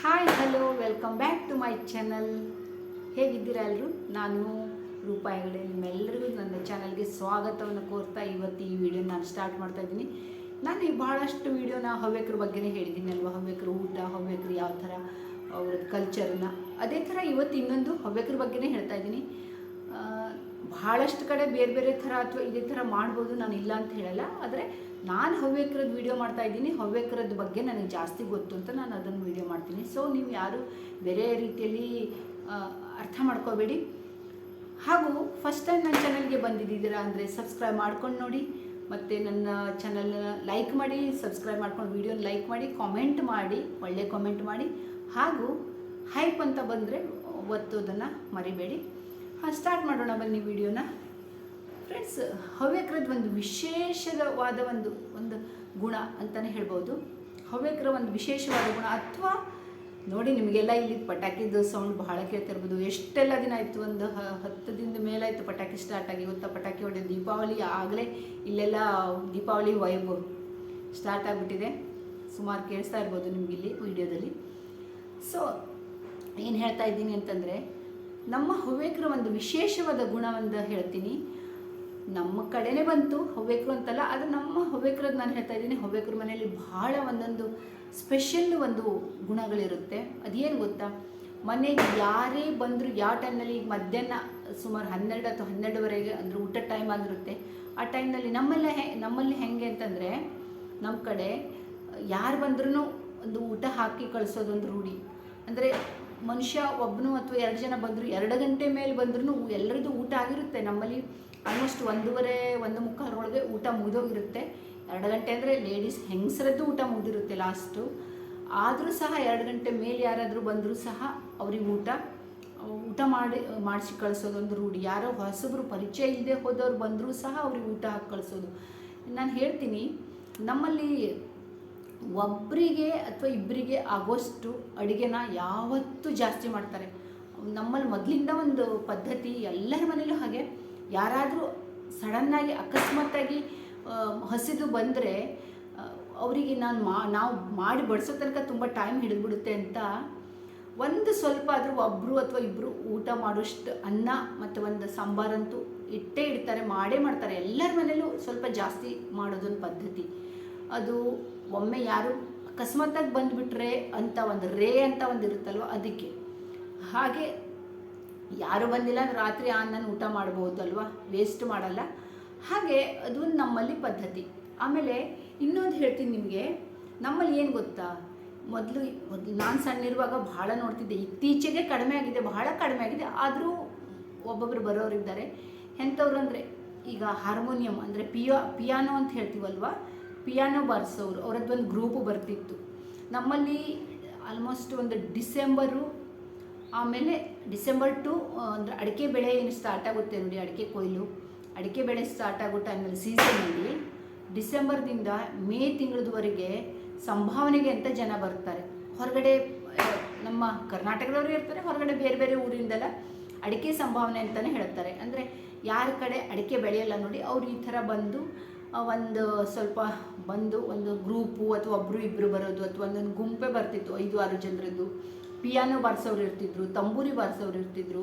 Hi hello welcome back to my channel ಹೇಗಿದ್ದೀರಾ ಎಲ್ಲರೂ ನಾನು ರೂಪಾ ಹೆಗಡೆ ನಿಮ್ಮೆಲ್ಲರಿಗೂ ನನ್ನ ಚಾನಲ್ಗೆ ಸ್ವಾಗತವನ್ನು ಕೋರ್ತಾ ಇವತ್ತು ಈ ವಿಡಿಯೋ ನಾನು ಸ್ಟಾರ್ಟ್ ಮಾಡ್ತಾ ಇದ್ದೀನಿ. ನಾನು ಈ ಭಾಳಷ್ಟು ವಿಡಿಯೋನ ಹವ್ಯಕರ ಬಗ್ಗೆನೇ ಹೇಳಿದ್ದೀನಿ ಅಲ್ವಾ? ಹವ್ಯಕರು ಊಟ, ಹವ್ಯಕರು ಯಾವ ಥರ ಅವ್ರದ್ದು ಕಲ್ಚರನ್ನ ಅದೇ ಥರ ಇವತ್ತು ಇನ್ನೊಂದು ಹವ್ಯಕರ ಬಗ್ಗೆನೇ ಹೇಳ್ತಾ ಇದ್ದೀನಿ. ಭಾಳಷ್ಟು ಕಡೆ ಬೇರೆ ಬೇರೆ ಥರ ಅಥವಾ ಇದೇ ಥರ ಮಾಡ್ಬೋದು ನಾನು ಇಲ್ಲ ಅಂತ ಹೇಳಲ್ಲ. ಆದರೆ ನಾನು ಹವ್ಯಕರದ್ದು ವೀಡಿಯೋ ಮಾಡ್ತಾ ಇದ್ದೀನಿ. ಹವ್ಯಕರದ ಬಗ್ಗೆ ನನಗೆ ಜಾಸ್ತಿ ಗೊತ್ತು ಅಂತ ನಾನು ಅದನ್ನು ವೀಡಿಯೋ ಮಾಡ್ತೀನಿ. ಸೊ ನೀವು ಯಾರು ಬೇರೆ ರೀತಿಯಲ್ಲಿ ಅರ್ಥ ಮಾಡ್ಕೋಬೇಡಿ. ಹಾಗೂ ಫಸ್ಟ್ ಟೈಮ್ ನನ್ನ ಚಾನಲ್ಗೆ ಬಂದಿದ್ದೀರಾ ಅಂದರೆ ಸಬ್ಸ್ಕ್ರೈಬ್ ಮಾಡ್ಕೊಂಡು ನೋಡಿ. ಮತ್ತು ನನ್ನ ಚಾನಲ್ನ ಲೈಕ್ ಮಾಡಿ ಸಬ್ಸ್ಕ್ರೈಬ್ ಮಾಡ್ಕೊಂಡು ವೀಡಿಯೋನ ಲೈಕ್ ಮಾಡಿ ಕಾಮೆಂಟ್ ಮಾಡಿ, ಒಳ್ಳೆ ಕಾಮೆಂಟ್ ಮಾಡಿ. ಹಾಗೂ ಹೈಪ್ ಅಂತ ಬಂದರೆ ಒತ್ತೋದನ್ನು ಮರಿಬೇಡಿ. ಹಾಂ ಸ್ಟಾರ್ಟ್ ಮಾಡೋಣ ಬನ್ನಿ ವಿಡಿಯೋನ. ಫ್ರೆಂಡ್ಸ್ ಹವ್ಯಕರದ ಒಂದು ವಿಶೇಷವಾದ ಒಂದು ಒಂದು ಗುಣ ಅಂತಲೇ ಹೇಳ್ಬೋದು. ಹವ್ಯಕರ ಒಂದು ವಿಶೇಷವಾದ ಗುಣ. ಅಥವಾ, ನೋಡಿ ನಿಮಗೆಲ್ಲ ಇಲ್ಲಿ ಪಟಾಕಿದು ಸೌಂಡ್ ಬಹಳ ಕೇಳ್ತಿರ್ಬೋದು ಎಷ್ಟೆಲ್ಲ ದಿನ ಆಯಿತು? ಒಂದು ಹತ್ತು ದಿನದ ಮೇಲಾಯಿತು ಪಟಾಕಿ ಸ್ಟಾರ್ಟ್ ಆಗಿ. ಗೊತ್ತಾ ಪಟಾಕಿ ಹೊಡೆದು ದೀಪಾವಳಿ ಆಗಲೇ ಇಲ್ಲೆಲ್ಲ ದೀಪಾವಳಿ ವೈಬ್ ಸ್ಟಾರ್ಟ್ ಆಗಿಬಿಟ್ಟಿದೆ. ಸುಮಾರು ಕೇಳಿಸ್ತಾ ಇರ್ಬೋದು ನಿಮಗಿಲ್ಲಿ ವಿಡಿಯೋದಲ್ಲಿ. ಸೊ ಏನು ಹೇಳ್ತಾ ಇದ್ದೀನಿ ಅಂತಂದರೆ ನಮ್ಮ ಹವ್ಯಕರ ಒಂದು ವಿಶೇಷವಾದ ಗುಣವನ್ನು ಹೇಳ್ತೀನಿ. ನಮ್ಮ ಕಡೆನೇ ಬಂತು ಹವ್ಯಕರು ಅಂತಲ್ಲ ಅದು ನಮ್ಮ ಹವ್ಯಕ್ರದ್ದು ನಾನು ಹೇಳ್ತಾ ಇದ್ದೀನಿ, ಹವ್ಯಕರ ಮನೆಯಲ್ಲಿ ಬಹಳ ಒಂದೊಂದು ಸ್ಪೆಷಲ್ ಒಂದು ಗುಣಗಳಿರುತ್ತೆ. ಅದೇನು ಗೊತ್ತಾ? ಮನೆಗೆ ಯಾರೇ ಬಂದರೂ, ಯಾವ ಟೈಮ್ನಲ್ಲಿ ಈಗ ಮಧ್ಯಾಹ್ನ ಸುಮಾರು ಹನ್ನೆರಡು ಅಥವಾ ಹನ್ನೆರಡುವರೆಗೆ, ಅಂದರೆ ಊಟ ಟೈಮ್ ಆಗಿರುತ್ತೆ, ಆ ಟೈಮ್ನಲ್ಲಿ ನಮ್ಮಲ್ಲ ಹೆ, ನಮ್ಮಲ್ಲಿ ಹೆಂಗೆ ಅಂತಂದರೆ ನಮ್ಮ ಕಡೆ ಯಾರು ಬಂದ್ರೂ ಒಂದು ಊಟ ಹಾಕಿ ಕಳಿಸೋದೊಂದು ರೂಢಿ. ಅಂದರೆ ಮನುಷ್ಯ ಒಬ್ಬನು ಅಥವಾ ಎರಡು ಜನ ಬಂದರು, ಎರಡು ಗಂಟೆ ಮೇಲೆ ಬಂದ್ರೂ ಎಲ್ಲರದ್ದು ಊಟ ಆಗಿರುತ್ತೆ. ನಮ್ಮಲ್ಲಿ ಆಲ್ಮೋಸ್ಟ್ ಒಂದೂವರೆ, ಒಂದು ಮುಕ್ಕಾಲರೊಳಗೆ ಊಟ ಮುಗಿದೋಗಿರುತ್ತೆ. ಎರಡು ಗಂಟೆ ಅಂದರೆ ಲೇಡೀಸ್ ಹೆಂಗಸರದ್ದು ಊಟ ಮುಗಿದಿರುತ್ತೆ ಲಾಸ್ಟು ಆದರೂ ಸಹ ಎರಡು ಗಂಟೆ ಮೇಲೆ ಯಾರಾದರೂ ಬಂದರೂ ಸಹ ಅವ್ರಿಗೆ ಊಟ ಊಟ ಮಾಡಿ, ಮಾಡಿಸಿ ಕಳಿಸೋದೊಂದು ರೂಢಿ. ಯಾರೋ ಹೊಸಬ್ರು ಪರಿಚಯ ಇಲ್ಲದೆ ಹೋದವ್ರು ಬಂದರೂ ಸಹ ಅವ್ರಿಗೆ ಊಟ ಹಾಕಿ ಕಳಿಸೋದು. ನಾನು ಹೇಳ್ತೀನಿ, ನಮ್ಮಲ್ಲಿ ಒಬ್ಬರಿಗೆ ಅಥವಾ ಇಬ್ಬರಿಗೆ ಆಗೋಷ್ಟು ಅಡುಗೆನ ಯಾವತ್ತೂ ಜಾಸ್ತಿ ಮಾಡ್ತಾರೆ. ನಮ್ಮಲ್ಲಿ ಮೊದಲಿಂದ ಒಂದು ಪದ್ಧತಿ ಎಲ್ಲರ ಮನೇಲೂ ಹಾಗೆ. ಯಾರಾದರೂ ಸಡನ್ನಾಗಿ ಅಕಸ್ಮಾತ್ತಾಗಿ ಹಸಿದು ಬಂದರೆ ಅವರಿಗೆ ನಾನು ಮಾ, ನಾವು ಮಾಡಿ ಬಡಿಸೋ ತನಕ ತುಂಬ ಟೈಮ್ ಹಿಡಿದ್ಬಿಡುತ್ತೆ ಅಂತ ಒಂದು ಸ್ವಲ್ಪ ಆದರೂ ಒಬ್ಬರು ಅಥವಾ ಇಬ್ಬರು ಊಟ ಮಾಡೋಷ್ಟು ಅನ್ನ ಮತ್ತು ಒಂದು ಸಾಂಬಾರಂತೂ ಇಟ್ಟೇ ಇಡ್ತಾರೆ, ಮಾಡೇ ಮಾಡ್ತಾರೆ. ಎಲ್ಲರ ಮನೇಲೂ ಸ್ವಲ್ಪ ಜಾಸ್ತಿ ಮಾಡೋದೊಂದು ಪದ್ಧತಿ. ಅದು ಒಮ್ಮೆ ಯಾರು ಅಕಸ್ಮಾತಾಗಿ ಬಂದುಬಿಟ್ರೆ ಅಂತ ಒಂದು ರೇ ಅಂತ ಒಂದು ಇರುತ್ತಲ್ವ ಅದಕ್ಕೆ. ಹಾಗೆ ಯಾರು ಬಂದಿಲ್ಲ ರಾತ್ರಿ ಅನ್ನನ ಊಟ ಮಾಡ್ಬೋದಲ್ವ ವೇಸ್ಟ್ ಮಾಡಲ್ಲ. ಹಾಗೆ ಅದು ನಮ್ಮಲ್ಲಿ ಪದ್ಧತಿ. ಆಮೇಲೆ ಇನ್ನೊಂದು ಹೇಳ್ತೀನಿ ನಿಮಗೆ. ನಮ್ಮಲ್ಲಿ ಏನು ಗೊತ್ತಾ? ಮೊದಲು ಮೊದಲು ನಾನು ಸಣ್ಣಿರುವಾಗ ಭಾಳ ನೋಡ್ತಿದ್ದೆ. ಇತ್ತೀಚೆಗೆ ಕಡಿಮೆ ಆಗಿದೆ, ಬಹಳ ಕಡಿಮೆ ಆಗಿದೆ. ಆದರೂ ಒಬ್ಬೊಬ್ಬರು ಬರೋರಿದ್ದಾರೆ ಎಂಥವ್ರು ಅಂದರೆ ಈಗ ಹಾರ್ಮೋನಿಯಂ ಅಂದರೆ ಪಿಯೋ, ಪಿಯಾನೋ ಅಂತ ಹೇಳ್ತೀವಲ್ವ? ಪಿಯಾನೋ ಬಾರಿಸೋರು, ಅವರದ್ದು ಒಂದು ಗ್ರೂಪು ಬರ್ತಿತ್ತು. ನಮ್ಮಲ್ಲಿ ಆಲ್ಮೋಸ್ಟ್ ಒಂದು ಡಿಸೆಂಬರು ಆಮೇಲೆ ಡಿಸೆಂಬರ್ ಟು ಅಂದರೆ ಅಡಿಕೆ ಬೆಳೆ ಏನು ಸ್ಟಾರ್ಟ್ ಆಗುತ್ತೆ ನೋಡಿ, ಅಡಿಕೆ ಕೊಯ್ಲು. ಅಡಿಕೆ ಬೆಳೆ ಸ್ಟಾರ್ಟ್ ಆಗೋ ಟೈಮಲ್ಲಿ ಸೀಸನಲ್ಲಿ ಡಿಸೆಂಬರ್ದಿಂದ ಮೇ ತಿಂಗಳದವರೆಗೆ ಸಂಭಾವನೆಗೆ ಅಂತ ಜನ ಬರ್ತಾರೆ. ಹೊರಗಡೆ ನಮ್ಮ ಕರ್ನಾಟಕದವರು ಇರ್ತಾರೆ, ಹೊರಗಡೆ ಬೇರೆ ಬೇರೆ ಊರಿಂದೆಲ್ಲ ಅಡಿಕೆ ಸಂಭಾವನೆ ಅಂತಲೇ ಹೇಳ್ತಾರೆ. ಅಂದರೆ ಯಾರ ಕಡೆ ಅಡಿಕೆ ಬೆಳೆಯಲ್ಲ ನೋಡಿ, ಅವ್ರು ಈ ಥರ ಬಂದು ಒಂದು ಸ್ವಲ್ಪ ಬಂದು ಒಂದು ಗ್ರೂಪು ಅಥವಾ ಒಬ್ಬರು ಇಬ್ಬರು ಬರೋದು ಅಥವಾ ಒಂದೊಂದು ಗುಂಪೆ ಬರ್ತಿತ್ತು ಐದು, ಆರು ಜನರದ್ದು. ಪಿಯಾನೋ ಬಾರಿಸೋರು ಇರ್ತಿದ್ರು, ತಂಬೂರಿ ಬಾರಿಸೋರು ಇರ್ತಿದ್ರು.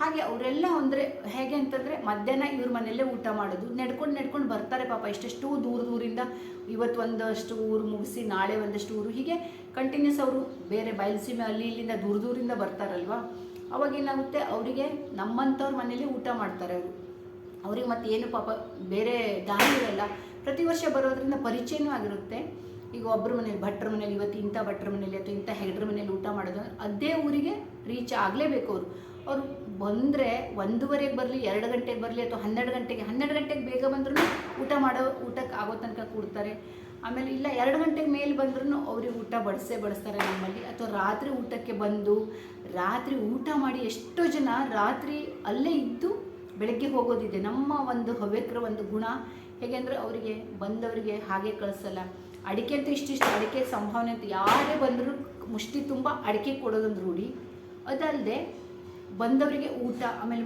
ಹಾಗೆ ಅವರೆಲ್ಲ ಅಂದರೆ ಹೇಗೆ ಅಂತಂದರೆ ಮಧ್ಯಾಹ್ನ ಇವ್ರ ಮನೆಯಲ್ಲೇ ಊಟ ಮಾಡೋದು. ನೆಡ್ಕೊಂಡು ನೆಡ್ಕೊಂಡು ಬರ್ತಾರೆ ಪಾಪ. ಎಷ್ಟೆಷ್ಟು ದೂರ ದೂರಿಂದ ಇವತ್ತು ಒಂದಷ್ಟು ಊರು ಮುಗಿಸಿ ನಾಳೆ ಒಂದಷ್ಟು ಊರು. ಹೀಗೆ ಕಂಟಿನ್ಯೂಸ್ ಅವರು ಬೇರೆ ಬಯಲುಸೀಮೆ ಅಲ್ಲಿ ಇಲ್ಲಿಂದ ದೂರ ದೂರಿಂದ ಬರ್ತಾರಲ್ವ? ಅವಾಗೇನಾಗುತ್ತೆ ಅವರಿಗೆ ನಮ್ಮಂಥವ್ರ ಮನೇಲಿ ಊಟ ಮಾಡ್ತಾರೆ ಅವರು. ಅವ್ರಿಗೆ ಮತ್ತೆ ಏನು ಪಾಪ ಬೇರೆ ದಾರಿ ಇರಲ್ಲ. ಪ್ರತಿ ವರ್ಷ ಬರೋದ್ರಿಂದ ಪರಿಚಯನೂ ಆಗಿರುತ್ತೆ. ಈಗ ಒಬ್ಬರ ಮನೇಲಿ ಭಟ್ರ ಮನೇಲಿ ಇವತ್ತು ಇಂಥ ಭಟ್ರ ಮನೇಲಿ ಅಥವಾ ಇಂಥ ಹೆಗ್ರ ಮನೇಲಿ ಊಟ ಮಾಡೋದು ಅದೇ ಊರಿಗೆ ರೀಚ್ ಆಗಲೇಬೇಕು ಅವರು. ಅವರು ಬಂದರೆ ಒಂದೂವರೆಗೆ ಬರಲಿ, ಎರಡು ಗಂಟೆಗೆ ಬರಲಿ ಅಥವಾ ಹನ್ನೆರಡು ಗಂಟೆಗೆ ಹನ್ನೆರಡು ಗಂಟೆಗೆ ಬೇಗ ಬಂದ್ರೂ ಊಟ ಮಾಡೋ ಊಟಕ್ಕೆ ಆಗೋ ತನಕ ಕೂಡ್ತಾರೆ. ಆಮೇಲೆ ಇಲ್ಲ, ಎರಡು ಗಂಟೆಗೆ ಮೇಲೆ ಬಂದ್ರೂ ಅವ್ರಿಗೆ ಊಟ ಬಡಿಸೇ ಬಡಿಸ್ತಾರೆ ನಮ್ಮಲ್ಲಿ. ಅಥವಾ ರಾತ್ರಿ ಊಟಕ್ಕೆ ಬಂದು, ರಾತ್ರಿ ಊಟ ಮಾಡಿ ಎಷ್ಟೋ ಜನ ರಾತ್ರಿ ಅಲ್ಲೇ ಇದ್ದು ಬೆಳಗ್ಗೆ ಹೋಗೋದಿದೆ. ನಮ್ಮ ಒಂದು ಹವ್ಯಕರ ಒಂದು ಗುಣ ಹೇಗೆ ಅಂದರೆ ಅವರಿಗೆ ಬಂದವರಿಗೆ ಹಾಗೆ ಕಳಿಸಲ್ಲ. ಅಡಿಕೆ ಅಂತೂ ಇಷ್ಟಿಷ್ಟು ಅಡಿಕೆ ಸಂಭಾವನೆ ಅಂತ ಯಾರೇ ಬಂದರೂ ಮುಷ್ಟಿ ತುಂಬ ಅಡಿಕೆ ಕೊಡೋದೊಂದು ರೂಢಿ. ಅದಲ್ಲದೆ ಬಂದವರಿಗೆ ಊಟ, ಆಮೇಲೆ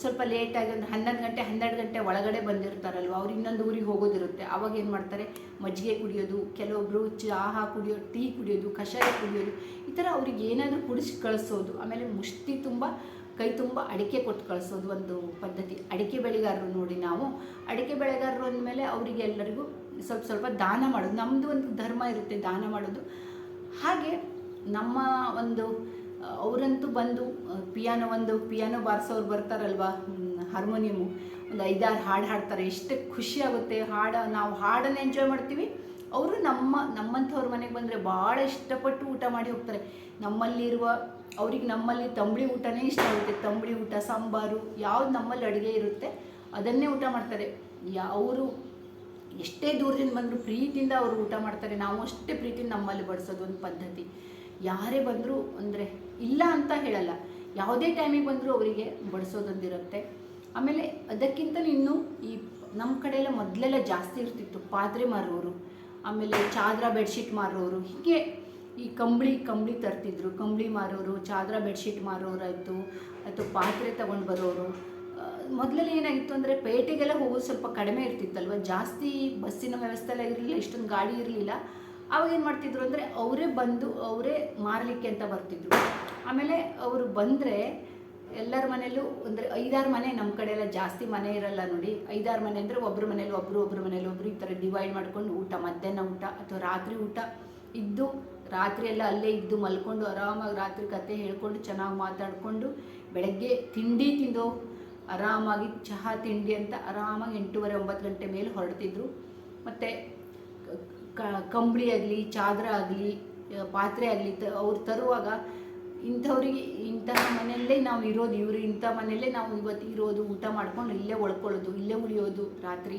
ಸ್ವಲ್ಪ ಲೇಟಾಗಿ ಒಂದು ಹನ್ನೊಂದು ಗಂಟೆ, ಹನ್ನೆರಡು ಗಂಟೆ ಒಳಗಡೆ ಬಂದಿರ್ತಾರಲ್ವ, ಅವ್ರು ಇನ್ನೊಂದು ಊರಿಗೆ ಹೋಗೋದಿರುತ್ತೆ. ಆವಾಗ ಏನು ಮಾಡ್ತಾರೆ? ಮಜ್ಜಿಗೆ ಕುಡಿಯೋದು ಕೆಲವೊಬ್ಬರು ಚಹಾ ಕುಡಿಯೋದು ಟೀ ಕುಡಿಯೋದು, ಕಷಾಯ ಕುಡಿಯೋದು, ಈ ಥರ ಅವ್ರಿಗೆ ಏನಾದರೂ ಕುಡಿಸಿ ಕಳಿಸೋದು. ಆಮೇಲೆ ಮುಷ್ಟಿ ತುಂಬ ಕೈ ತುಂಬ ಅಡಿಕೆ ಕೊಟ್ಟು ಕಳಿಸೋದು ಒಂದು ಪದ್ಧತಿ. ಅಡಿಕೆ ಬೆಳೆಗಾರರು ನೋಡಿ ನಾವು. ಅಡಿಕೆ ಬೆಳೆಗಾರರು ಅಂದಮೇಲೆ ಅವರಿಗೆ ಎಲ್ಲರಿಗೂ ಸ್ವಲ್ಪ ಸ್ವಲ್ಪ ದಾನ ಮಾಡೋದು. ನಮ್ಮದು ಒಂದು ಧರ್ಮ ಇರುತ್ತೆ ದಾನ ಮಾಡೋದು. ಹಾಗೆ ನಮ್ಮ ಒಂದು, ಅವರಂತೂ ಬಂದು, ಪಿಯಾನೋ ಒಂದು, ಪಿಯಾನೋ ಬಾರಿಸೋರು ಬರ್ತಾರಲ್ವಾ? ಹಾರ್ಮೋನಿಯಮು. ಒಂದು ಐದಾರು ಹಾಡು ಹಾಡ್ತಾರೆ. ಎಷ್ಟು ಖುಷಿ ಆಗುತ್ತೆ. ಹಾಡು, ನಾವು ಹಾಡನ್ನು ಎಂಜಾಯ್ ಮಾಡ್ತೀವಿ. ಅವರು ನಮ್ಮ, ನಮ್ಮಂಥವ್ರ ಮನೆಗೆ ಬಂದರೆ ಭಾಳ ಇಷ್ಟಪಟ್ಟು ಊಟ ಮಾಡಿ ಹೋಗ್ತಾರೆ. ನಮ್ಮಲ್ಲಿರುವ ಅವ್ರಿಗೆ ನಮ್ಮಲ್ಲಿ ತಂಬಳಿ ಊಟನೇ ಇಷ್ಟ ಆಗುತ್ತೆ. ತಂಬಳಿ ಊಟ, ಸಾಂಬಾರು, ಯಾವ್ದು ನಮ್ಮಲ್ಲಿ ಅಡುಗೆ ಇರುತ್ತೆ, ಅದನ್ನೇ ಊಟ ಮಾಡ್ತಾರೆ. ಯಾ, ಅವರು ಎಷ್ಟೇ ದೂರದಿಂದ ಬಂದರೂ ಪ್ರೀತಿಯಿಂದ ಅವರು ಊಟ ಮಾಡ್ತಾರೆ. ನಾವು ಅಷ್ಟೇ ಪ್ರೀತಿಯಿಂದ ನಮ್ಮಲ್ಲಿ ಬಡಿಸೋದು ಒಂದು ಪದ್ಧತಿ. ಯಾರೇ ಬಂದರೂ ಅಂದರೆ ಇಲ್ಲ ಅಂತ ಹೇಳಲ್ಲ. ಯಾವುದೇ ಟೈಮಿಗೆ ಬಂದರೂ ಅವರಿಗೆ ಬಡಿಸೋದೊಂದಿರುತ್ತೆ. ಆಮೇಲೆ ಅದಕ್ಕಿಂತಲೂ ಇನ್ನೂ ಈ ನಮ್ಮ ಕಡೆಯೆಲ್ಲ ಮೊದಲೆಲ್ಲ ಜಾಸ್ತಿ ಇರ್ತಿತ್ತು. ಪಾತ್ರೆ ಮಾರೋರು, ಆಮೇಲೆ ಚಾದ್ರ ಬೆಡ್ಶೀಟ್ ಮಾರೋರು, ಹೀಗೆ ಈ ಕಂಬಳಿ ಕಂಬಳಿ ತರ್ತಿದ್ರು. ಕಂಬಳಿ ಮಾರೋರು, ಚಾದ್ರ ಬೆಡ್ಶೀಟ್ ಮಾರೋರಾಯಿತು ಅಥವಾ ಪಾತ್ರೆ ತೊಗೊಂಡು ಬರೋರು. ಮೊದಲೆಲ್ಲ ಏನಾಗಿತ್ತು ಅಂದರೆ ಪೇಟೆಗೆಲ್ಲ ಹೋಗೋದು ಸ್ವಲ್ಪ ಕಡಿಮೆ ಇರ್ತಿತ್ತಲ್ವ? ಜಾಸ್ತಿ ಬಸ್ಸಿನ ವ್ಯವಸ್ಥೆ ಎಲ್ಲ ಇರಲಿಲ್ಲ, ಇಷ್ಟೊಂದು ಗಾಡಿ ಇರಲಿಲ್ಲ. ಅವಾಗ ಏನು ಮಾಡ್ತಿದ್ರು ಅಂದರೆ ಅವರೇ ಬಂದು, ಅವರೇ ಮಾರಲಿಕ್ಕೆ ಅಂತ ಬರ್ತಿದ್ರು. ಆಮೇಲೆ ಅವರು ಬಂದರೆ ಎಲ್ಲರ ಮನೆಯಲ್ಲೂ ಅಂದರೆ ಐದಾರು ಮನೆ ನಮ್ಮ ಕಡೆ ಎಲ್ಲ ಜಾಸ್ತಿ ಮನೆ ಇರಲ್ಲ ನೋಡಿ. ಐದಾರು ಮನೆ ಅಂದರೆ ಒಬ್ಬರ ಮನೇಲಿ ಒಬ್ಬರು ಒಬ್ಬರ ಮನೇಲಿ ಒಬ್ಬರು ಈ ಥರ ಡಿವೈಡ್ ಮಾಡ್ಕೊಂಡು ಊಟ, ಮಧ್ಯಾಹ್ನ ಊಟ ಅಥವಾ ರಾತ್ರಿ ಊಟ ಇದ್ದು ರಾತ್ರಿ ಎಲ್ಲ ಅಲ್ಲೇ ಇದ್ದು ಮಲ್ಕೊಂಡು ಆರಾಮಾಗಿ ರಾತ್ರಿ ಕತೆ ಹೇಳ್ಕೊಂಡು ಚೆನ್ನಾಗಿ ಮಾತಾಡಿಕೊಂಡು ಬೆಳಗ್ಗೆ ತಿಂಡಿ ತಿಂದು ಆರಾಮಾಗಿ ಚಹಾ ತಿಂಡಿ ಅಂತ ಆರಾಮಾಗಿ ಎಂಟೂವರೆ ಒಂಬತ್ತು ಗಂಟೆ ಮೇಲೆ ಹೊರಡ್ತಿದ್ರು. ಮತ್ತು ಕಂಬಳಿ ಆಗಲಿ, ಚಾದ್ರ ಆಗಲಿ ಪಾತ್ರೆ ಆಗಲಿ ತ ಅವ್ರು ತರುವಾಗ ಇಂಥವ್ರಿಗೆ ಇಂತಹ ಮನೆಯಲ್ಲೇ ನಾವು ಇರೋದು, ಇವರು ಇಂಥ ಮನೆಯಲ್ಲೇ ನಾವು ಇವತ್ತು ಇರೋದು, ಊಟ ಮಾಡ್ಕೊಂಡು ಇಲ್ಲೇ ಉಳ್ಕೊಳ್ಳೋದು, ಇಲ್ಲೇ ಉಳಿಯೋದು ರಾತ್ರಿ.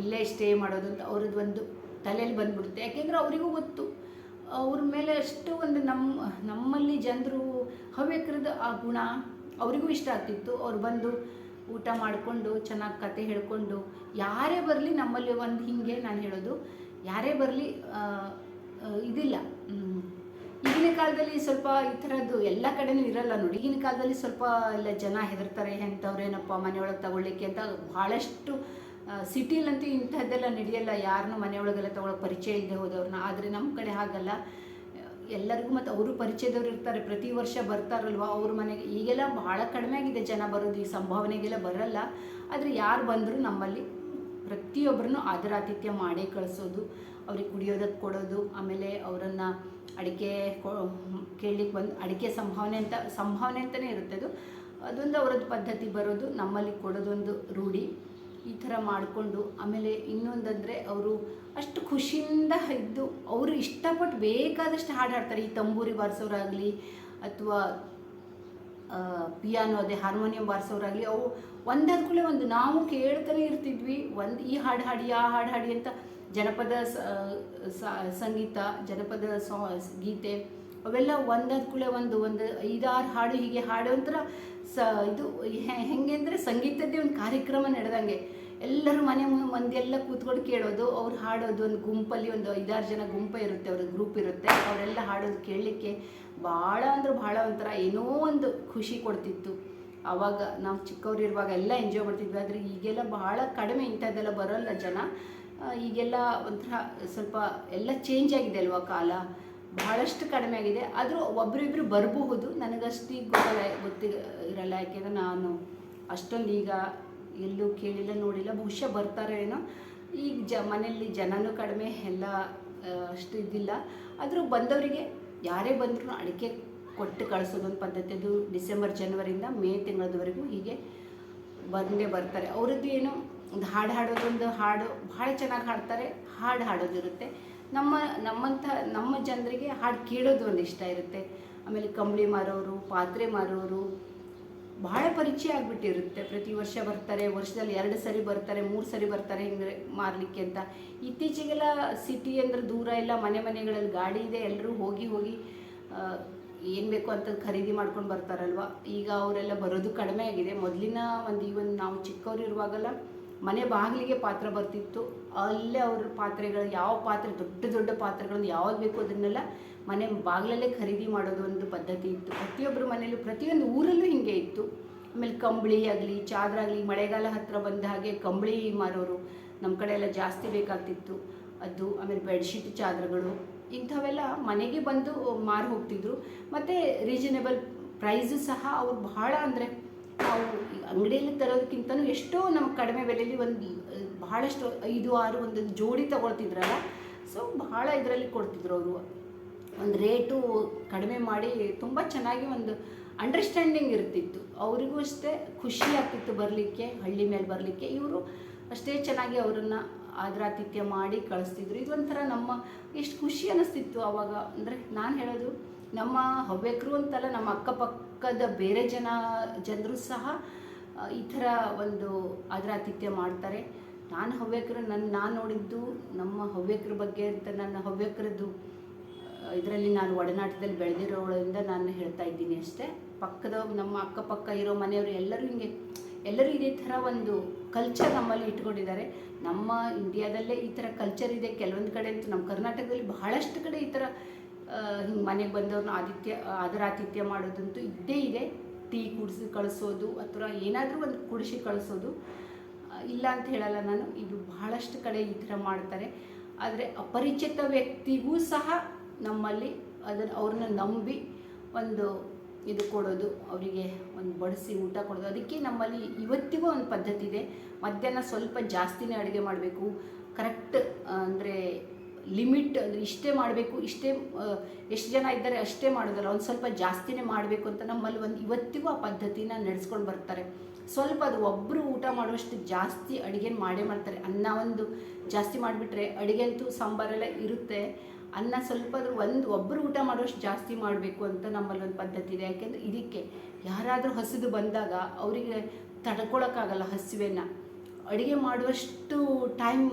ಇಲ್ಲೇ ಸ್ಟೇ ಮಾಡೋದು ಅಂತ ಅವ್ರದ್ದು ಒಂದು ತಲೆಯಲ್ಲಿ ಬಂದ್ಬಿಡುತ್ತೆ. ಯಾಕೆಂದರೆ ಅವರಿಗೂ ಗೊತ್ತು. ಅವ್ರ ಮೇಲೆ ಅಷ್ಟು ಒಂದು ನಮ್ಮ ನಮ್ಮಲ್ಲಿ ಜನರು ಹವ್ಯಕರದ ಆ ಗುಣ ಅವರಿಗೂ ಇಷ್ಟ ಆಗ್ತಿತ್ತು. ಅವ್ರು ಬಂದು ಊಟ ಮಾಡಿಕೊಂಡು, ಚೆನ್ನಾಗಿ ಕತೆ ಹೇಳ್ಕೊಂಡು, ಯಾರೇ ಬರಲಿ ನಮ್ಮಲ್ಲಿ ಒಂದು ಹಿಂಗೆ ನಾನು ಹೇಳೋದು, ಯಾರೇ ಬರಲಿ ಇದಿಲ್ಲ. ಈಗಿನ ಕಾಲದಲ್ಲಿ ಸ್ವಲ್ಪ ಈ ಥರದ್ದು ಎಲ್ಲ ಕಡೆನೂ ಇರಲ್ಲ ನೋಡಿ. ಈಗಿನ ಕಾಲದಲ್ಲಿ ಸ್ವಲ್ಪ ಎಲ್ಲ ಜನ ಹೆದರ್ತಾರೆ ಎಂಥವ್ರೇನಪ್ಪ ಮನೆಯೊಳಗೆ ತಗೊಳ್ಳಿಕ್ಕೆ? ಅಂತ ಭಾಳಷ್ಟು ಸಿಟಿಲಂತೂ ಇಂಥದ್ದೆಲ್ಲ ನಡೆಯಲ್ಲ, ಯಾರನ್ನೂ ಮನೆಯೊಳಗೆಲ್ಲ ತೊಗೊಳಕ್ಕೆ ಪರಿಚಯ ಇಲ್ಲದೆ ಹೋದವ್ರನ್ನ. ಆದರೆ ನಮ್ಮ ಕಡೆ ಹಾಗಲ್ಲ. ಎಲ್ಲರಿಗೂ ಮತ್ತು ಅವರು ಪರಿಚಯದವ್ರು ಇರ್ತಾರೆ, ಪ್ರತಿ ವರ್ಷ ಬರ್ತಾರಲ್ವ ಅವ್ರ ಮನೆಗೆ. ಈಗೆಲ್ಲ ಭಾಳ ಕಡಿಮೆ ಆಗಿದೆ ಜನ ಬರೋದು, ಈ ಸಂಭಾವನೆಗೆಲ್ಲ ಬರಲ್ಲ. ಆದರೆ ಯಾರು ಬಂದರೂ ನಮ್ಮಲ್ಲಿ ಪ್ರತಿಯೊಬ್ಬರನ್ನು ಆದರಾತಿಥ್ಯ ಮಾಡೇ ಕಳಿಸೋದು, ಅವ್ರಿಗೆ ಕುಡಿಯೋದಕ್ಕೆ ಕೊಡೋದು, ಆಮೇಲೆ ಅವರನ್ನು ಅಡಿಕೆ ಕೇಳಲಿಕ್ಕೆ ಬಂದು, ಅಡಿಕೆ ಸಂಭಾವನೆ ಅಂತ, ಸಂಭಾವನೆ ಅಂತಲೇ ಇರುತ್ತೆ ಅದು. ಅದೊಂದು ಅವರದ್ದು ಪದ್ಧತಿ ಬರೋದು, ನಮ್ಮಲ್ಲಿ ಕೊಡೋದೊಂದು ರೂಢಿ. ಈ ಥರ ಮಾಡಿಕೊಂಡು ಆಮೇಲೆ ಇನ್ನೊಂದಂದರೆ ಅವರು ಅಷ್ಟು ಖುಷಿಯಿಂದ ಇದ್ದು ಅವರು ಇಷ್ಟಪಟ್ಟು ಬೇಕಾದಷ್ಟು ಹಾಡು ಹಾಡ್ತಾರೆ. ಈ ತಂಬೂರಿ ಬಾರಿಸೋರಾಗಲಿ ಅಥವಾ ಪಿಯಾನೋ ಅದೇ ಹಾರ್ಮೋನಿಯಂ ಬಾರಿಸೋರಾಗಲಿ, ಅವು ಒಂದಾದ ಕೂಡಲೇ ಒಂದು ನಾವು ಕೇಳ್ತಾನೆ ಇರ್ತಿದ್ವಿ. ಒಂದು ಈ ಹಾಡು ಹಾಡಿ, ಆ ಹಾಡು ಹಾಡಿ ಅಂತ ಜನಪದ ಸಂಗೀತ, ಜನಪದ ಸಾ, ಗೀತೆ, ಅವೆಲ್ಲ ಒಂದಾದ ಕೂಡಲೇ ಒಂದು ಒಂದು ಐದಾರು ಹಾಡು ಹೀಗೆ ಹಾಡೋ ಒಂಥರ ಸ, ಇದು ಹೆಂಗೆ ಅಂದರೆ ಸಂಗೀತದ್ದೇ ಒಂದು ಕಾರ್ಯಕ್ರಮ ನಡೆದಂಗೆ. ಎಲ್ಲರೂ ಮನೆ ಮುಂದೆ ಎಲ್ಲ ಕೂತ್ಕೊಂಡು ಕೇಳೋದು, ಅವ್ರು ಹಾಡೋದು ಒಂದು ಗುಂಪಲ್ಲಿ ಒಂದು ಐದಾರು ಜನ ಗುಂಪು ಇರುತ್ತೆ, ಅವ್ರ ಗ್ರೂಪ್ ಇರುತ್ತೆ. ಅವರೆಲ್ಲ ಹಾಡೋದು ಕೇಳಲಿಕ್ಕೆ ಭಾಳ ಅಂದ್ರೆ ಭಾಳ ಒಂಥರ ಏನೋ ಒಂದು ಖುಷಿ ಕೊಡ್ತಿತ್ತು. ಆವಾಗ ನಾವು ಚಿಕ್ಕವರಿರುವಾಗ ಎಲ್ಲ ಎಂಜಾಯ್ ಮಾಡ್ತಿದ್ವಿ. ಆದರೆ ಈಗೆಲ್ಲ ಭಾಳ ಕಡಿಮೆ ಇಂಥದ್ದೆಲ್ಲ ಬರೋಲ್ಲ ಜನ. ಈಗೆಲ್ಲ ಒಂಥರ ಸ್ವಲ್ಪ ಎಲ್ಲ ಚೇಂಜ್ ಆಗಿದೆ ಅಲ್ವಾ ಕಾಲ? ಬಹಳಷ್ಟು ಕಡಿಮೆ ಆಗಿದೆ. ಆದರೂ ಒಬ್ಬರಿಬ್ಬರು ಬರಬಹುದು. ನನಗಷ್ಟು ಗೊತ್ತಲ್ಲ ಗೊತ್ತಿ ಇರಲ್ಲ ಯಾಕೆಂದರೆ ನಾನು ಅಷ್ಟೊಂದು ಈಗ ಎಲ್ಲೂ ಕೇಳಿಲ್ಲ, ನೋಡಿಲ್ಲ. ಬಹುಶಃ ಬರ್ತಾರೆ ಏನೋ. ಈಗ ಜ, ಮನೆಯಲ್ಲಿ ಜನನೂ ಕಡಿಮೆ, ಎಲ್ಲ ಅಷ್ಟು ಇದ್ದಿಲ್ಲ ಆದರೂ ಬಂದವರಿಗೆ ಯಾರೇ ಬಂದರೂ ಅಡಿಕೆ ಕೊಟ್ಟು ಕಳಿಸೋದೊಂದು ಪದ್ಧತಿ. ಅದು ಡಿಸೆಂಬರ್, ಜನವರಿಯಿಂದ ಮೇ ತಿಂಗಳದವರೆಗೂ ಹೀಗೆ ಬಂದೇ ಬರ್ತಾರೆ. ಅವರದ್ದು ಏನು, ಒಂದು ಹಾಡು ಹಾಡೋದೊಂದು ಹಾಡು ಭಾಳ ಚೆನ್ನಾಗಿ ಹಾಡ್ತಾರೆ. ಹಾಡು ಹಾಡೋದಿರುತ್ತೆ. ನಮ್ಮ ನಮ್ಮಂಥ, ನಮ್ಮ ಜನರಿಗೆ ಹಾಡು ಕೇಳೋದು ಒಂದು ಇಷ್ಟ ಇರುತ್ತೆ. ಆಮೇಲೆ ಕಂಬಳಿ ಮಾರೋರು, ಪಾತ್ರೆ ಮಾರೋರು ಭಾಳ ಪರಿಚಯ ಆಗಿಬಿಟ್ಟಿರುತ್ತೆ. ಪ್ರತಿ ವರ್ಷ ಬರ್ತಾರೆ, ವರ್ಷದಲ್ಲಿ ಎರಡು ಸರಿ ಬರ್ತಾರೆ, ಮೂರು ಸರಿ ಬರ್ತಾರೆ ಹಿಂಗೆ ಮಾರಲಿಕ್ಕೆ ಅಂತ. ಇತ್ತೀಚೆಗೆಲ್ಲ ಸಿಟಿ ಅಂದ್ರೆ ದೂರ ಇಲ್ಲ ಮನೆ ಮನೆಗಳಲ್ಲಿ ಗಾಡಿ ಇದೆ ಎಲ್ಲರೂ ಹೋಗಿ ಹೋಗಿ ಏನು ಬೇಕು ಅಂತ ಖರೀದಿ ಮಾಡ್ಕೊಂಡು ಬರ್ತಾರಲ್ವ? ಈಗ ಅವರೆಲ್ಲ ಬರೋದು ಕಡಿಮೆ ಆಗಿದೆ. ಮೊದಲಿನ ಒಂದು, ಈವನ್ ನಾವು ಚಿಕ್ಕವ್ರು ಇರುವಾಗೆಲ್ಲ ಮನೆ ಬಾಗಿಲಿಗೆ ಪಾತ್ರ ಬರ್ತಿತ್ತು. ಅಲ್ಲೇ ಅವ್ರ ಪಾತ್ರೆಗಳು ಯಾವ ಪಾತ್ರೆ, ದೊಡ್ಡ ದೊಡ್ಡ ಪಾತ್ರೆಗಳನ್ನು ಯಾವಾಗ ಬೇಕು ಅದನ್ನೆಲ್ಲ ಮನೆ ಬಾಗಿಲಲ್ಲೇ ಖರೀದಿ ಮಾಡೋದು ಒಂದು ಪದ್ಧತಿ ಇತ್ತು. ಪ್ರತಿಯೊಬ್ಬರ ಮನೆಯಲ್ಲೂ ಪ್ರತಿಯೊಂದು ಊರಲ್ಲೂ ಹಿಂಗೆ ಇತ್ತು. ಆಮೇಲೆ ಕಂಬಳಿ ಆಗಲಿ ಚಾದ್ರಾಗಲಿ ಮಳೆಗಾಲ ಹತ್ತಿರ ಬಂದ ಹಾಗೆ ಕಂಬಳಿ ಮಾರೋರು ನಮ್ಮ ಕಡೆ ಎಲ್ಲ ಜಾಸ್ತಿ ಬೇಕಾಗ್ತಿತ್ತು. ಅದು, ಆಮೇಲೆ ಬೆಡ್ಶೀಟ್ ಚಾದ್ರಗಳು, ಇಂಥವೆಲ್ಲ ಮನೆಗೆ ಬಂದು ಮಾರು ಹೋಗ್ತಿದ್ರು. ಮತ್ತು ರೀಸನೇಬಲ್ ಪ್ರೈಸು ಸಹ ಅವ್ರು ಬಹಳ ಅಂದರೆ ನಾವು ಅಂಗಡಿಯಲ್ಲಿ ತರೋದಕ್ಕಿಂತನೂ ಎಷ್ಟೋ ನಮ್ಮ ಕಡಿಮೆ ಬೆಲೆಯಲ್ಲಿ ಒಂದು, ಬಹಳಷ್ಟು ಐದು, ಆರು ಒಂದು ಜೋಡಿ ತಗೊಳ್ತಿದ್ರಲ್ಲ? ಸೊ ಬಹಳ ಇದರಲ್ಲಿ ಕೊಡ್ತಿದ್ರು ಅವರು. ಒಂದು ರೇಟು ಕಡಿಮೆ ಮಾಡಿ ತುಂಬ ಚೆನ್ನಾಗಿ ಒಂದು ಅಂಡರ್ಸ್ಟ್ಯಾಂಡಿಂಗ್ ಇರ್ತಿತ್ತು. ಅವರಿಗೂ ಅಷ್ಟೇ ಖುಷಿ ಆಗ್ತಿತ್ತು ಬರಲಿಕ್ಕೆ, ಹಳ್ಳಿ ಮೇಲೆ ಬರಲಿಕ್ಕೆ. ಇವರು ಅಷ್ಟೇ ಚೆನ್ನಾಗಿ ಅವರನ್ನು ಆದರಾತಿಥ್ಯ ಮಾಡಿ ಕಳಿಸ್ತಿದ್ರು. ಇದೊಂಥರ ನಮ್ಮ ಎಷ್ಟು ಖುಷಿ ಅನ್ನಿಸ್ತಿತ್ತು ಆವಾಗ ಅಂದರೆ ನಾನು ಹೇಳೋದು ನಮ್ಮ ಹವ್ಯಕರು ಅಂತಲ್ಲ, ನಮ್ಮ ಅಕ್ಕಪಕ್ಕದ ಬೇರೆ ಜನ, ಜನರು ಸಹ ಈ ಥರ ಒಂದು ಆದರಾತಿಥ್ಯ ಮಾಡ್ತಾರೆ. ನಾನು ಹವ್ಯಕರು ನನ್ನ ನಾನು ನೋಡಿದ್ದು ನಮ್ಮ ಹವ್ಯಕರ ಬಗ್ಗೆ ಅಂತ ನನ್ನ ಹವ್ಯಕರದ್ದು ಇದರಲ್ಲಿ ನಾನು ಒಡನಾಟದಲ್ಲಿ ಬೆಳೆದಿರೋದ್ರಿಂದ ನಾನು ಹೇಳ್ತಾ ಇದ್ದೀನಿ ಅಷ್ಟೇ. ಪಕ್ಕದ ನಮ್ಮ ಅಕ್ಕಪಕ್ಕ ಇರೋ ಮನೆಯವರು ಎಲ್ಲರೂ ಹಿಂಗೆ, ಎಲ್ಲರೂ ಇದೇ ಥರ ಒಂದು ಕಲ್ಚರ್ ನಮ್ಮಲ್ಲಿ ಇಟ್ಕೊಂಡಿದ್ದಾರೆ. ನಮ್ಮ ಇಂಡಿಯಾದಲ್ಲೇ ಈ ಥರ ಕಲ್ಚರ್ ಇದೆ. ಕೆಲವೊಂದು ಕಡೆ ಅಂತೂ ನಮ್ಮ ಕರ್ನಾಟಕದಲ್ಲಿ ಬಹಳಷ್ಟು ಕಡೆ ಈ ಥರ ಹಿಂಗೆ ಮನೆಗೆ ಬಂದವ್ರನ್ನ ಆದಿತ್ಯ, ಆದರಾತಿಥ್ಯ ಮಾಡೋದಂತೂ ಇದ್ದೇ ಇದೆ. ಟೀ ಕುಡಿಸಿ ಕಳಿಸೋದು, ಅಥವಾ ಏನಾದರೂ ಒಂದು ಕುಡಿಸಿ ಕಳಿಸೋದು. ಇಲ್ಲ ಅಂತ ಹೇಳಲ್ಲ ನಾನು, ಇದು ಬಹಳಷ್ಟು ಕಡೆ ಈ ಥರ ಮಾಡ್ತಾರೆ. ಆದರೆ ಅಪರಿಚಿತ ವ್ಯಕ್ತಿಗೂ ಸಹ ನಮ್ಮಲ್ಲಿ ಅದನ್ನು ಅವ್ರನ್ನ ನಂಬಿ ಒಂದು ಇದು ಕೊಡೋದು, ಅವರಿಗೆ ಒಂದು ಬಡಿಸಿ ಊಟ ಕೊಡೋದು. ಅದಕ್ಕೆ ನಮ್ಮಲ್ಲಿ ಇವತ್ತಿಗೂ ಒಂದು ಪದ್ಧತಿ ಇದೆ. ಮಧ್ಯಾಹ್ನ ಸ್ವಲ್ಪ ಜಾಸ್ತಿನೇ ಅಡುಗೆ ಮಾಡಬೇಕು. ಕರೆಕ್ಟ್ ಅಂದರೆ ಲಿಮಿಟ್ ಅಂದರೆ ಇಷ್ಟೇ ಮಾಡಬೇಕು, ಇಷ್ಟೇ ಎಷ್ಟು ಜನ ಇದ್ದಾರೆ ಅಷ್ಟೇ ಮಾಡೋದಲ್ಲ, ಒಂದು ಸ್ವಲ್ಪ ಜಾಸ್ತಿನೇ ಮಾಡಬೇಕು ಅಂತ ನಮ್ಮಲ್ಲಿ ಒಂದು ಇವತ್ತಿಗೂ ಆ ಪದ್ಧತಿನ ನಡೆಸ್ಕೊಂಡು ಬರ್ತಾರೆ. ಸ್ವಲ್ಪ ಅದು ಒಬ್ಬರು ಊಟ ಮಾಡುವಷ್ಟು ಜಾಸ್ತಿ ಅಡುಗೆ ಮಾಡೇ ಮಾಡ್ತಾರೆ. ಅನ್ನ ಒಂದು ಜಾಸ್ತಿ ಮಾಡಿಬಿಟ್ರೆ ಅಡುಗೆ ಅಂತೂ ಸಾಂಬಾರೆಲ್ಲ ಇರುತ್ತೆ. ಅನ್ನ ಸ್ವಲ್ಪ ಆದರೂ ಒಂದು ಒಬ್ಬರು ಊಟ ಮಾಡುವಷ್ಟು ಜಾಸ್ತಿ ಮಾಡಬೇಕು ಅಂತ ನಮ್ಮಲ್ಲಿ ಒಂದು ಪದ್ಧತಿ ಇದೆ. ಯಾಕೆಂದರೆ ಇದಕ್ಕೆ ಯಾರಾದರೂ ಹಸಿದು ಬಂದಾಗ ಅವರಿಗೆ ತಡ್ಕೊಳಕ್ಕಾಗಲ್ಲ ಹಸಿವೆನ ಅಡುಗೆ ಮಾಡುವಷ್ಟು ಟೈಮ್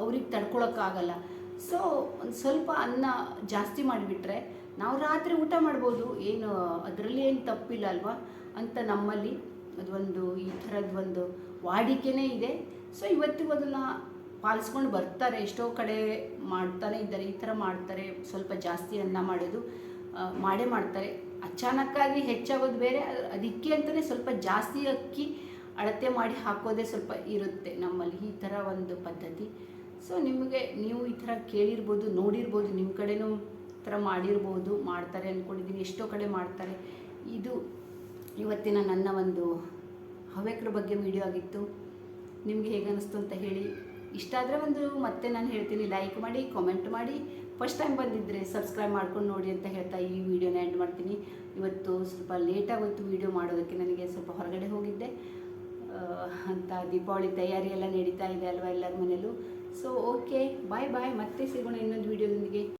ಅವ್ರಿಗೆ ತಡ್ಕೊಳಕ್ಕಾಗಲ್ಲ. ಸೊ ಒಂದು ಸ್ವಲ್ಪ ಅನ್ನ ಜಾಸ್ತಿ ಮಾಡಿಬಿಟ್ರೆ ನಾವು ರಾತ್ರಿ ಊಟ ಮಾಡ್ಬೋದು. ಏನು, ಅದರಲ್ಲಿ ಏನು ತಪ್ಪಿಲ್ಲ ಅಲ್ವಾ? ಅಂತ ನಮ್ಮಲ್ಲಿ ಅದೊಂದು ಈ ಥರದ್ದೊಂದು ವಾಡಿಕೆನೇ ಇದೆ. ಸೊ ಇವತ್ತಿಗೂ ಅದನ್ನು ಪಾಲಿಸ್ಕೊಂಡು ಬರ್ತಾರೆ. ಎಷ್ಟೋ ಕಡೆ ಮಾಡ್ತಾನೆ ಇದ್ದಾರೆ. ಈ ಥರ ಮಾಡ್ತಾರೆ. ಸ್ವಲ್ಪ ಜಾಸ್ತಿ ಅನ್ನ ಮಾಡೋದು ಮಾಡೇ ಮಾಡ್ತಾರೆ. ಅಚಾನಕ್ಕಾಗಿ ಹೆಚ್ಚಾಗೋದು ಬೇರೆ. ಅದ್- ಅದಕ್ಕೆ ಅಂತಲೇ ಸ್ವಲ್ಪ ಜಾಸ್ತಿ ಅಕ್ಕಿ ಅಳತೆ ಮಾಡಿ ಹಾಕೋದೇ ಸ್ವಲ್ಪ ಇರುತ್ತೆ ನಮ್ಮಲ್ಲಿ ಈ ಥರ ಒಂದು ಪದ್ಧತಿ. ಸೊ ನಿಮಗೆ ನೀವು ಈ ಥರ ಕೇಳಿರ್ಬೋದು, ನೋಡಿರ್ಬೋದು, ನಿಮ್ಮ ಕಡೆನೂ ಈ ಥರ ಮಾಡಿರ್ಬೋದು, ಮಾಡ್ತಾರೆ ಅಂದ್ಕೊಂಡಿದ್ದೀನಿ ಎಷ್ಟೋ ಕಡೆ ಮಾಡ್ತಾರೆ. ಇದು ಇವತ್ತಿನ ನನ್ನ ಒಂದು ಹವ್ಯಕರ ಬಗ್ಗೆ ವಿಡಿಯೋ ಆಗಿತ್ತು. ನಿಮಗೆ ಹೇಗೆ ಅನ್ನಿಸ್ತು ಅಂತ ಹೇಳಿ. ಇಷ್ಟ ಆದರೆ ಒಂದು ಮತ್ತೆ ನಾನು ಹೇಳ್ತೀನಿ ಲೈಕ್ ಮಾಡಿ ಕಾಮೆಂಟ್ ಮಾಡಿ. ಫಸ್ಟ್ ಟೈಮ್ ಬಂದಿದ್ದರೆ ಸಬ್ಸ್ಕ್ರೈಬ್ ಮಾಡ್ಕೊಂಡು ನೋಡಿ ಅಂತ ಹೇಳ್ತಾ ಈ ವಿಡಿಯೋನ ಎಂಡ್ ಮಾಡ್ತೀನಿ. ಇವತ್ತು ಸ್ವಲ್ಪ ಲೇಟಾಗೋಯ್ತು ವಿಡಿಯೋ ಮಾಡೋದಕ್ಕೆ, ನನಗೆ ಸ್ವಲ್ಪ ಹೊರಗಡೆ ಹೋಗಿದ್ದೆ. ಅಂತ ದೀಪಾವಳಿ ತಯಾರಿ ಎಲ್ಲ ನಡೀತಾ ಇದೆ ಅಲ್ವಾ ಎಲ್ಲರ ಮನೇಲೂ? ಸೊ ಓಕೆ ಬಾಯ್ ಬಾಯ್ ಮತ್ತೆ ಸಿಗೋಣ ಇನ್ನೊಂದು ವಿಡಿಯೋದೊಂದಿಗೆ